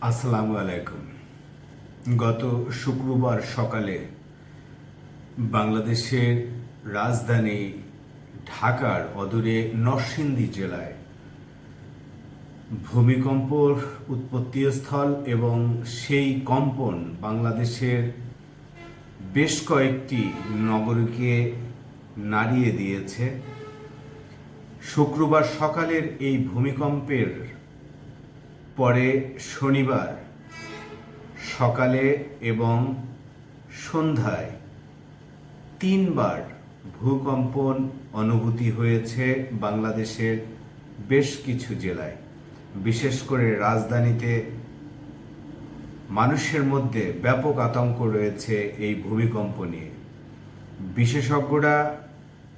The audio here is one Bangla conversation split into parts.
আসসালামু আলাইকুম। গত শুক্রবার সকালে বাংলাদেশের রাজধানী ঢাকার অদূরে নরসিংদী জেলায় ভূমিকম্পর উৎপত্তিস্থল এবং সেই কম্পন বাংলাদেশের বেশ কয়েকটি নগরীকে নাড়িয়ে দিয়েছে। শুক্রবার সকালের এই ভূমিকম্পের পরে শনিবার সকালে এবং সন্ধ্যায় তিনবার ভূকম্পন অনুভূতি হয়েছে বাংলাদেশের বেশ কিছু জেলায়। বিশেষ করে রাজধানীতে মানুষের মধ্যে ব্যাপক আতঙ্ক রয়েছে এই ভূমিকম্প নিয়ে। বিশেষজ্ঞরা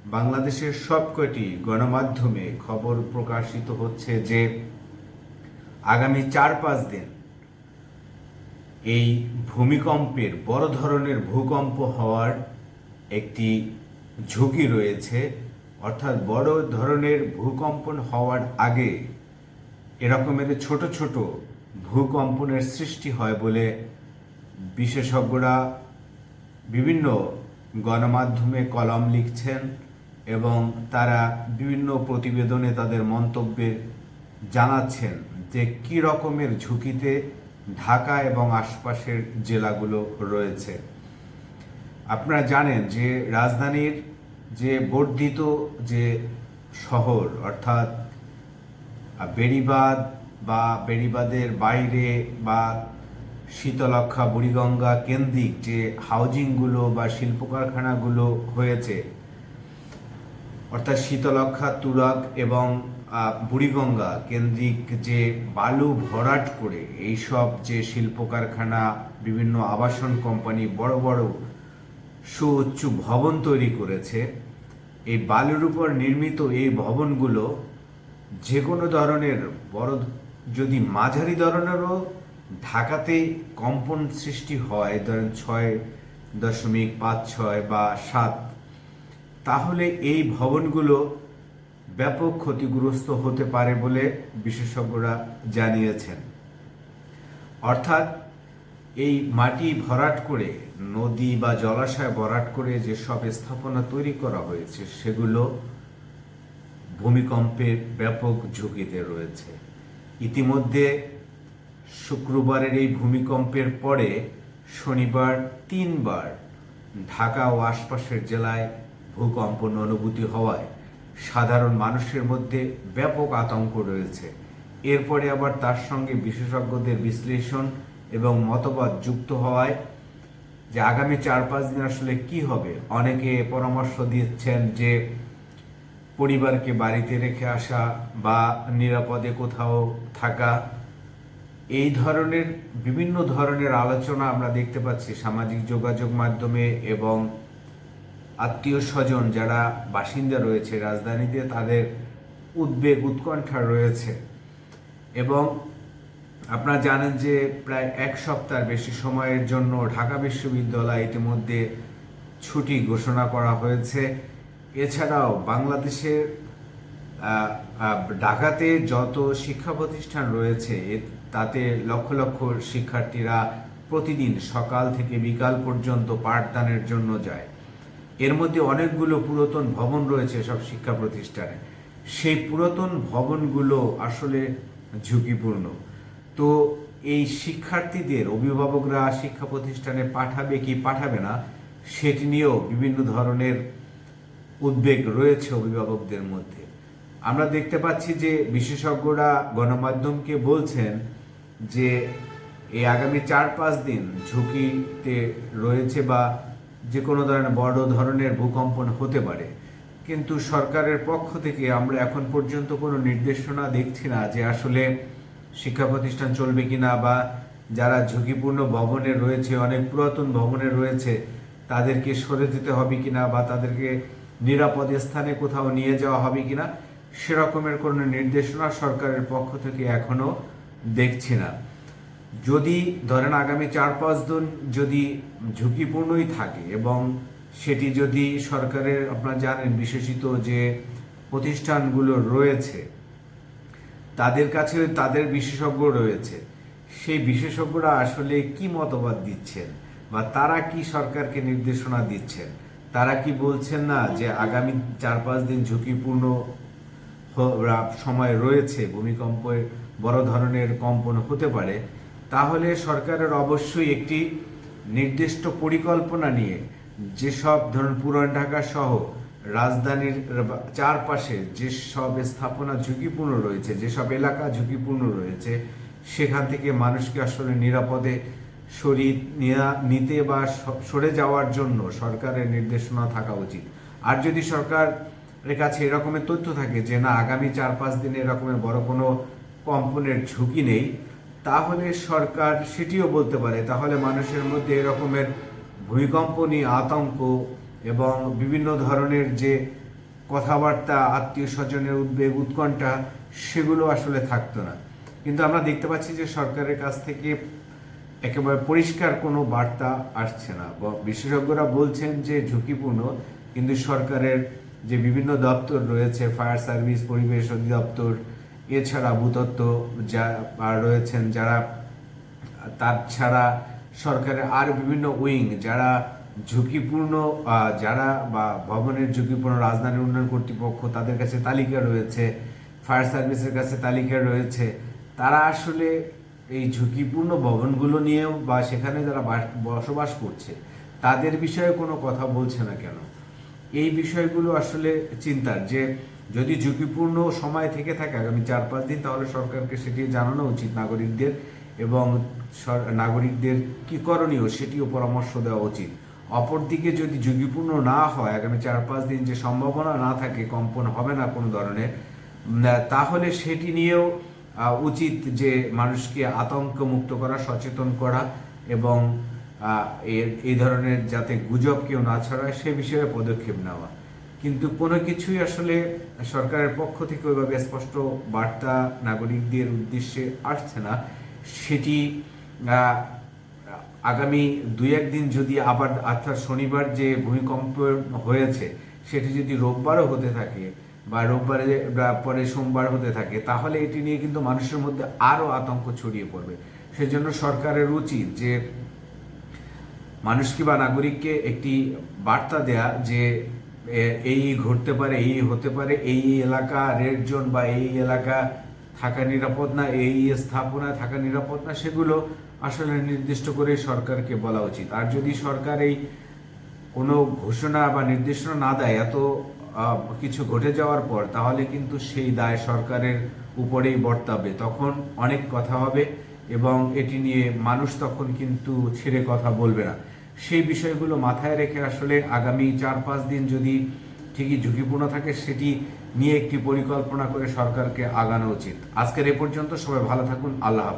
বাংলাদেশের সবকটি গণমাধ্যমে খবর প্রকাশিত হচ্ছে যে আগামী চার পাঁচ দিন এই ভূমিকম্পের, বড় ধরনের ভূকম্প হওয়ার একটি ঝুঁকি রয়েছে। অর্থাৎ বড় ধরনের ভূকম্পন হওয়ার আগে এরকমের ছোট ছোট ভূকম্পনের সৃষ্টি হয় বলে বিশেষজ্ঞরা বিভিন্ন গণমাধ্যমে কলম লিখছেন এবং তারা বিভিন্ন প্রতিবেদনে তাদের মন্তব্যে জানাচ্ছেন। যে কী রকমের ঝুঁকিতে ঢাকা এবং আশপাশের জেলাগুলো রয়েছে। আপনারা জানেন যে রাজধানীর যে বর্ধিত যে শহর, অর্থাৎ বেড়িবাঁধ বা বেড়িবাঁধের বাইরে বা শীতলক্ষা বুড়িগঙ্গা কেন্দ্রিক যে হাউজিংগুলো বা শিল্প কারখানাগুলো হয়েছে, অর্থাৎ শীতলক্ষা তুরাগ এবং বুড়িগঙ্গা, কেন্দ্রিক যে বালু ভরাট করে এইসব যে শিল্প কারখানা বিভিন্ন আবাসন কোম্পানি, বড় বড় সুউচ্চ ভবন তৈরি করেছে, এই বালুর উপর নির্মিত এই ভবনগুলো যে কোনো ধরনের, বড় যদি মাঝারি ধরনেরও ঢাকাতে কম্পন সৃষ্টি হয়, ধরেন ছয় দশমিক পাঁচ ছয় বা সাত, তাহলে এই ভবনগুলো ব্যাপক ক্ষতিগ্রস্ত হতে পারে বলে বিশেষজ্ঞরা জানিয়েছেন। অর্থাৎ এই মাটি ভরাট করে, নদী বা জলাশয় ভরাট করে যে সব স্থাপনা তৈরি করা হয়েছে, সেগুলো ভূমিকম্পের ব্যাপক ঝুঁকিতে রয়েছে। ইতিমধ্যে শুক্রবারের এই ভূমিকম্পের পরে শনিবার তিনবার ঢাকা ও আশপাশের জেলায় ভূকম্পন অনুভূতি হওয়ায় সাধারণ মানুষের মধ্যে ব্যাপক আতঙ্ক রয়েছে। এরপরে আবার তার সঙ্গে বিশেষজ্ঞদের বিশ্লেষণ এবং মতবাদ যুক্ত হওয়ায় যে আগামী চার পাঁচ দিন আসলে কি হবে, অনেকে পরামর্শ দিচ্ছেন যে পরিবারকে বাড়িতে রেখে আসা বা নিরাপদে কোথাও থাকা। এই ধরনের বিভিন্ন ধরনের আলোচনা আমরা দেখতে পাচ্ছি সামাজিক যোগাযোগ মাধ্যমে এবং আত্মীয় স্বজন যারা বাসিন্দা রয়েছে রাজধানীতে, তাদের উদ্বেগ, উৎকণ্ঠা রয়েছে। এবং আপনারা জানেন যে প্রায় এক সপ্তাহ বেশি সময়ের জন্য ঢাকা বিশ্ববিদ্যালয় ইতিমধ্যে ছুটি ঘোষণা করা হয়েছে। এছাড়াও বাংলাদেশের ঢাকাতে যত শিক্ষা প্রতিষ্ঠান রয়েছে তাতে লক্ষ লক্ষ শিক্ষার্থীরা প্রতিদিন সকাল থেকে বিকাল পর্যন্ত পাঠদানের জন্য যায়। এর মধ্যে অনেকগুলো পুরাতন ভবন রয়েছে সব শিক্ষা প্রতিষ্ঠানে। সেই পুরাতন ভবনগুলো আসলে ঝুঁকিপূর্ণ। তো এই শিক্ষার্থীদের, অভিভাবকরা শিক্ষা প্রতিষ্ঠানে পাঠাবে কি পাঠাবে না, সেটি নিয়েও বিভিন্ন ধরনের উদ্বেগ রয়েছে অভিভাবকদের মধ্যে। আমরা দেখতে পাচ্ছি যে বিশেষজ্ঞরা গণমাধ্যমকে বলছেন যে, এই আগামী চার পাঁচ দিন ঝুঁকিতে রয়েছে বা যে কোনো ধরনের বড় ধরনের ভূকম্পন হতে পারে। কিন্তু সরকারের পক্ষ থেকে আমরা এখন পর্যন্ত কোনো নির্দেশনা দেখছি না যে আসলে শিক্ষা প্রতিষ্ঠান চলবে কিনা বা যারা ঝুঁকিপূর্ণ ভবনে রয়েছে, অনেক পুরাতন ভবনে রয়েছে, তাদেরকে সরে যেতে হবে কিনা বা তাদেরকে নিরাপদ স্থানে কোথাও নিয়ে যাওয়া হবে কিনা, সেরকমের কোনো নির্দেশনা সরকারের পক্ষ থেকে এখনও দেখছি না। যদি ধরেন আগামী চার পাঁচ দিন যদি ঝুঁকিপূর্ণই থাকে এবং সেটি যদি সরকারের, আপনারা জানেন বিশেষিত যে প্রতিষ্ঠানগুলো রয়েছে, তাদের কাছে তাদের বিশেষজ্ঞ রয়েছে, সেই বিশেষজ্ঞরা আসলে কি মতবাদ দিচ্ছেন বা তারা কি সরকারকে নির্দেশনা দিচ্ছেন? তারা কি বলছেন না যে আগামী চার পাঁচ দিন ঝুঁকিপূর্ণ সময় রয়েছে ভূমিকম্পের বড় ধরনের কম্পন হতে পারে? তাহলে সরকারের অবশ্যই একটি নির্দিষ্ট পরিকল্পনা নিয়ে যেসব ধরুন পুরান ঢাকা সহ রাজধানীর চারপাশে যেসব স্থাপনা ঝুঁকিপূর্ণ রয়েছে, যেসব এলাকা ঝুঁকিপূর্ণ রয়েছে, সেখান থেকে মানুষকে আসলে নিরাপদে সরিয়ে নিতে বা সরে যাওয়ার জন্য সরকারের নির্দেশনা থাকা উচিত। আর যদি সরকার এর কাছে এরকমের তথ্য থাকে যে না, আগামী চার পাঁচ দিনে এরকমের বড় কোনো কম্পনের ঝুঁকি নেই তাহলে সরকার সেটিও বলতে পারে, তাহলে মানুষের মধ্যে এরকমের ভূমিকম্প নিয়ে আতঙ্ক এবং বিভিন্ন ধরনের যে কথাবার্তা, আত্মীয় স্বজনের উদ্বেগ, উৎকণ্ঠা, সেগুলো আসলে থাকতো না। কিন্তু আমরা দেখতে পাচ্ছি যে সরকারের কাছ থেকে একেবারে পরিষ্কার কোনো বার্তা আসছে না। বিশেষজ্ঞরা বলছেন যে ঝুঁকিপূর্ণ, কিন্তু সরকারের যে বিভিন্ন দপ্তর রয়েছে, ফায়ার সার্ভিস, পরিবেশ অধিদপ্তর এছাড়া ভূতত্ত্ব যা রয়েছেন, যারা তার ছাড়া সরকারের আর বিভিন্ন উইং, যারা ঝুঁকিপূর্ণ যারা বা ভবনের ঝুঁকিপূর্ণ রাজধানীর উন্নয়ন কর্তৃপক্ষ তাদের কাছে তালিকা রয়েছে, ফায়ার সার্ভিসের কাছে তালিকা রয়েছে, তারা আসলে এই ঝুঁকিপূর্ণ ভবনগুলো নিয়েও বা সেখানে যারা বাস- বসবাস করছে, তাদের বিষয়ে কোনো কথা বলছে না কেন? এই বিষয়গুলো আসলে চিন্তার যে যদি ঝুঁকিপূর্ণ সময় থেকে থাকে আগামী চার, পাঁচ দিন, তাহলে সরকারকে সেটি জানানো উচিত নাগরিকদের এবং নাগরিকদের কি করণীয় সেটিও পরামর্শ দেওয়া উচিত। অপরদিকে যদি ঝুঁকিপূর্ণ না হয়, আগামী চার, পাঁচ দিন যে সম্ভাবনা না থাকে, কম্পন হবে না কোনো ধরনের তাহলে সেটি নিয়েও উচিত যে মানুষকে আতঙ্ক মুক্ত করা, সচেতন করা এবং এই ধরনের যাতে গুজব কেউ না ছড়ায়, সে বিষয়ে পদক্ষেপ নেওয়া। কিন্তু কোনো কিছুই আসলে সরকারের পক্ষ থেকে ওইভাবে স্পষ্ট বার্তা নাগরিকদের উদ্দেশ্যে আসছে না। সেটি আগামী দুই একদিন যদি আবার, অর্থাৎ শনিবার যে ভূমিকম্প হয়েছে, সেটি যদি রোববারও হতে থাকে বা রোববারে পরে সোমবার হতে থাকে, তাহলে এটি নিয়ে কিন্তু মানুষের মধ্যে আরও আতঙ্ক ছড়িয়ে পড়বে। সেজন্য সরকারের উচিত যে মানুষকে বা নাগরিককে একটি বার্তা দেয়া যে এই ঘটতে পারে, এই হতে পারে, এই এলাকা রেড জোন বা এই এলাকা থাকা নিরাপদ না, এই স্থাপনায় থাকা নিরাপদ না, সেগুলো আসলে নির্দিষ্ট করে সরকারকে বলা উচিত। আর যদি সরকার এই কোনো ঘোষণা বা নির্দেশনা না দেয়, এত কিছু ঘটে যাওয়ার পর, তাহলে কিন্তু সেই দায় সরকারের উপরেই বর্তাবে। তখন অনেক কথা হবে এবং এটি নিয়ে মানুষ তখন কিন্তু ছেড়ে কথা বলবে না। সেই বিষয়গুলো মাথায় রেখে আসলে আগামী চার, পাঁচ দিন যদি ঠিকই ঝুঁকিপূর্ণ থাকে, সেটি নিয়ে একটি পরিকল্পনা করে সরকারকে আগানো উচিত। আজকের এ পর্যন্ত সবাই ভালো থাকুন, আল্লাহ হাফেজ।